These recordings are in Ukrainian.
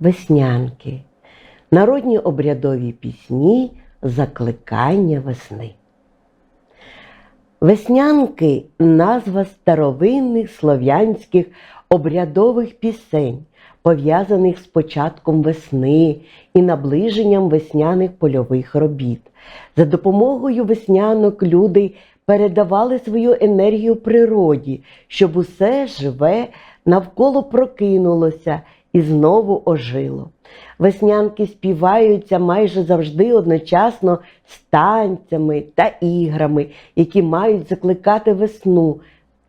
веснянки, народні обрядові пісні, закликання весни. Веснянки назва старовинних слов'янських обрядових пісень, пов'язаних з початком весни і наближенням весняних польових робіт. За допомогою веснянок люди передавали свою енергію природі, щоб усе живе навколо прокинулося і знову ожило. Веснянки співаються майже завжди одночасно з танцями та іграми, які мають закликати весну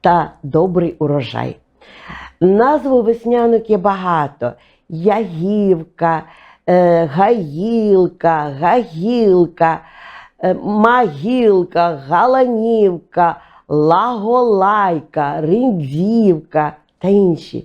та добрий урожай. Назву веснянок є багато: ягівка, е, гаїлка, гагілка, е, магілка, галанівка, лаголайка, риндзівка та інші.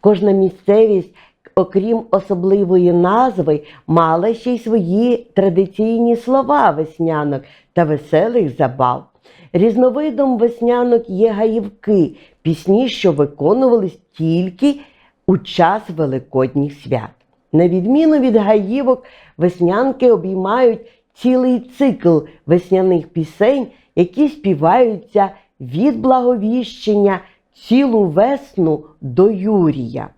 Кожна місцевість, окрім особливої назви, мала ще й свої традиційні слова веснянок та веселих забав. Різновидом веснянок є гаївки, пісні, що виконувались тільки у час великодніх свят. На відміну від гаївок, веснянки обіймають цілий цикл весняних пісень, які співаються від благовіщення цілу весну до Юрія.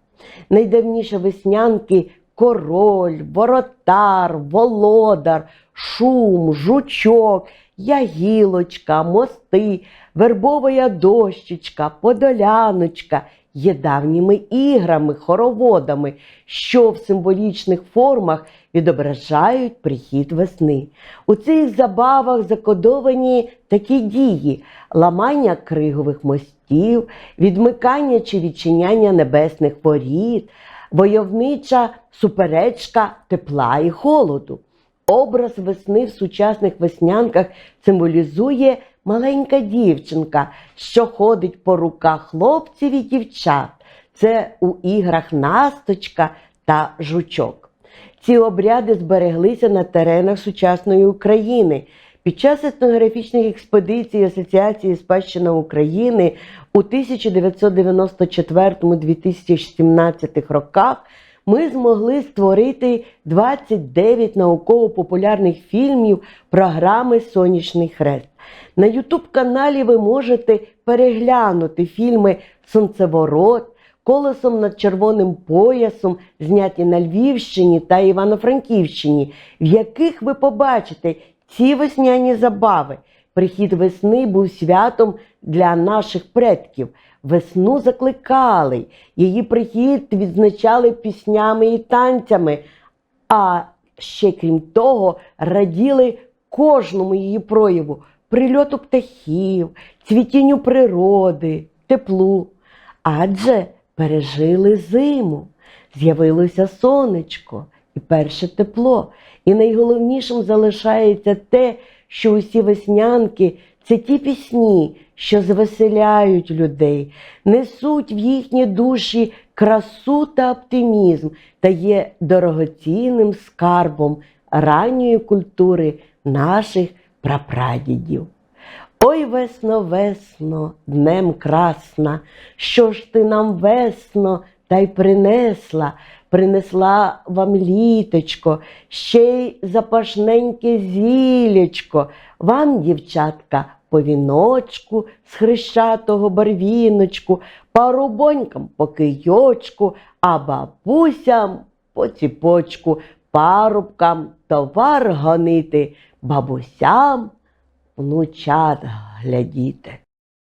Найдавніше веснянки король, воротар, володар, шум, жучок, ягілочка, мости, вербовая дощечка, подоляночка є давніми іграми, хороводами, що в символічних формах відображають прихід весни. У цих забавах закодовані такі дії: ламання кригових мостів, відмикання чи відчиняння небесних воріт, войовнича суперечка тепла і холоду. Образ весни в сучасних веснянках символізує маленька дівчинка, що ходить по руках хлопців і дівчат. Це у іграх насточка та жучок. Ці обряди збереглися на теренах сучасної України. Під час етнографічних експедицій Асоціації спадщина України у 1994-2017 роках ми змогли створити 29 науково-популярних фільмів програми Сонячний хрест. На Ютуб-каналі ви можете переглянути фільми Сонцеворот, Колесом над червоним поясом, зняті на Львівщині та Івано-Франківщині, в яких ви побачите ці весняні забави. Прихід весни був святом для наших предків. Весну закликали, її прихід відзначали піснями і танцями, а ще крім того, раділи кожному її прояву, прильоту птахів, цвітінню природи, теплу. Адже пережили зиму, з'явилося сонечко і перше тепло. І найголовнішим залишається те, що усі веснянки це ті пісні, що звеселяють людей, несуть в їхні душі красу та оптимізм та є дорогоцінним скарбом ранньої культури наших прапрадідів. Ой, весно, весно, днем красна, що ж ти нам весно та й принесла, принесла вам літочко, ще й запашненьке зілечко, вам, дівчатка, по віночку з хрещатого барвіночку, парубонькам по кийочку, а бабусям по ціпочку, парубкам товар гонити, бабусям внучат глядіти.